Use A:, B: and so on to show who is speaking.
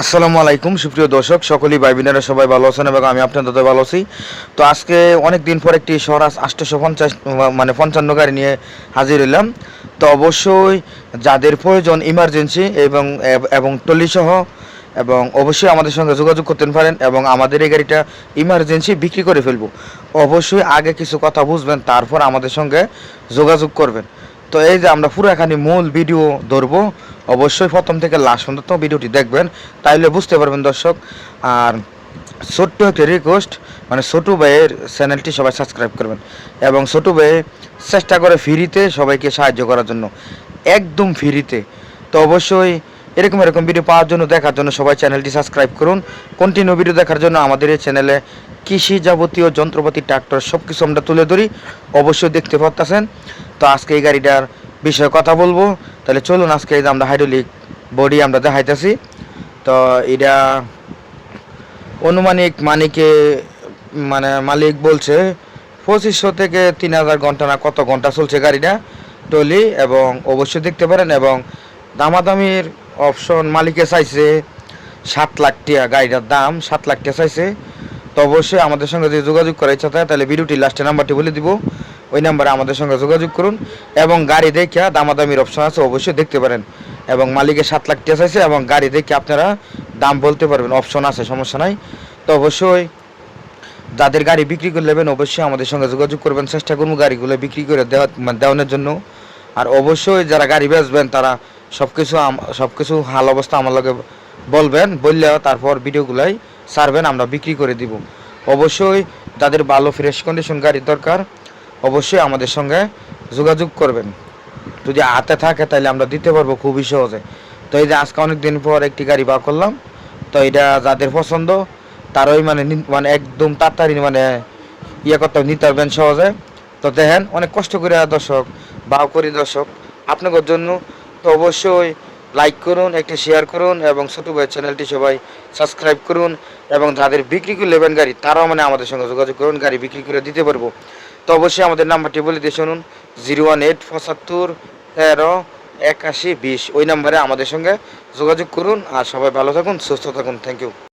A: আসসালামু আলাইকুম, সুপ্রিয় দর্শক, সকলেই ভাই সবাই ভালো আছেন এবং আমি আপনাদের ভালো আছি। তো আজকে অনেক দিন পর একটি স্বরাজ আটশোশো পঞ্চাশ মানে পঞ্চান্ন গাড়ি নিয়ে হাজির হইলাম। তো অবশ্যই যাদের প্রয়োজন ইমার্জেন্সি এবং এবং টলিসহ এবং অবশ্যই আমাদের সঙ্গে যোগাযোগ করতে পারেন এবং আমাদের এই গাড়িটা ইমার্জেন্সি বিক্রি করে ফেলব। অবশ্যই আগে কিছু কথা বুঝবেন, তারপর আমাদের সঙ্গে যোগাযোগ করবেন। তো এই যে আমরা পুরো এখানে মূল ভিডিও ধরবো, অবশ্যই প্রথম থেকে লাস্ট পর্যন্ত ভিডিওটি দেখবেন। তাইলে বুঝতে পারবেন দর্শক, আর ছোট্ট একটা রিকোয়েস্ট মানে ছোটু ভাইয়ের চ্যানেলটি সবাই সাবস্ক্রাইব করবেন এবং ছোটু ভাই চেষ্টা করে ফ্রিতে সবাইকে সাহায্য করার জন্য, একদম ফ্রিতে। তো অবশ্যই এরকম এরকম ভিডিও পাওয়ার জন্য, দেখার জন্য সবাই চ্যানেলটি সাবস্ক্রাইব করুন। কন্টিনিউ ভিডিও দেখার জন্য আমাদের এই চ্যানেলে কৃষি যাবতীয় যন্ত্রপাতি, ট্রাক্টর সব কিছু আমরা তুলে ধরি। অবশ্যই দেখতে পাচ্ছেন তো আজকে এই গাড়িটার বিষয়ে কথা বলব। তাহলে চলুন, আজকে এই যে আমরা হাইড্রোলিক বডি আমরা দেখাইতেছি। তো এটা অনুমানিক মানিকে মানে মালিক বলছে, পঁচিশশো থেকে তিন হাজার ঘণ্টা না কত ঘণ্টা চলছে গাড়িটা, টলি এবং অবশ্যই দেখতে পারেন এবং দামাদামির অপশন মালিকে চাইছে সাত লাখ টাকা গাড়িটার দাম সাত লাখ টাকা চাইছে। তো অবশ্যই আমাদের সঙ্গে যদি যোগাযোগ করার ইচ্ছা থাকে, তাহলে ভিডিওটি লাস্টের নাম্বারটি বলে দিব। ওই নাম্বারে আমাদের সঙ্গে যোগাযোগ করুন এবং গাড়ি দেখে দামাদামির অপশন আছে অবশ্যই দেখতে পারেন। এবং মালিকের সাত লাখ টাকা আছে এবং গাড়ি দেখে আপনারা দাম বলতে পারবেন অপশন আছে, সমস্যা নাই। তো অবশ্যই যাদের গাড়ি বিক্রি করে নেবেন, অবশ্যই আমাদের সঙ্গে যোগাযোগ করবেন। চেষ্টা করব গাড়িগুলো বিক্রি করে দেওয়া মানে দেওয়ানোর জন্য। আর অবশ্যই যারা গাড়ি বেচবেন, তারা সব কিছু সব কিছু হাল অবস্থা আমার লগে বলবেন, বললেও তারপর ভিডিওগুলাই ছাড়বেন আমরা বিক্রি করে দিব। অবশ্যই যাদের ভালো ফ্রেশ কন্ডিশন গাড়ির দরকার, অবশ্যই আমাদের সঙ্গে যোগাযোগ করবেন। যদি হাতে থাকে তাহলে আমরা দিতে পারব খুবই সহজে। তো এই যে আজকে অনেক দিন পর একটি গাড়ি বা করলাম, তো এটা যাদের পছন্দ, তারই মানে মানে একদম তাড়াতাড়ি মানে ইয়ে করতে নিতে পারবেন সহজে। তো দেখেন, অনেক কষ্ট করে দর্শক বা করি দর্শক, আপনাদের জন্য তো অবশ্যই লাইক করুন, একটি শেয়ার করুন এবং ছোটো ভাই চ্যানেলটি সবাই সাবস্ক্রাইব করুন এবং যাদের বিক্রি করে নেবেন গাড়ি, তারাও মানে আমাদের সঙ্গে যোগাযোগ করুন, গাড়ি বিক্রি করে দিতে পারব। তো অবশ্যই আমাদের নাম্বারটি বলে দিয়ে শুনুন জিরো ওয়ান এইট পঁচাত্তর তেরো একাশি বিশ। ওই নাম্বারে আমাদের সঙ্গে যোগাযোগ করুন আর সবাই ভালো থাকুন, সুস্থ থাকুন। Thank you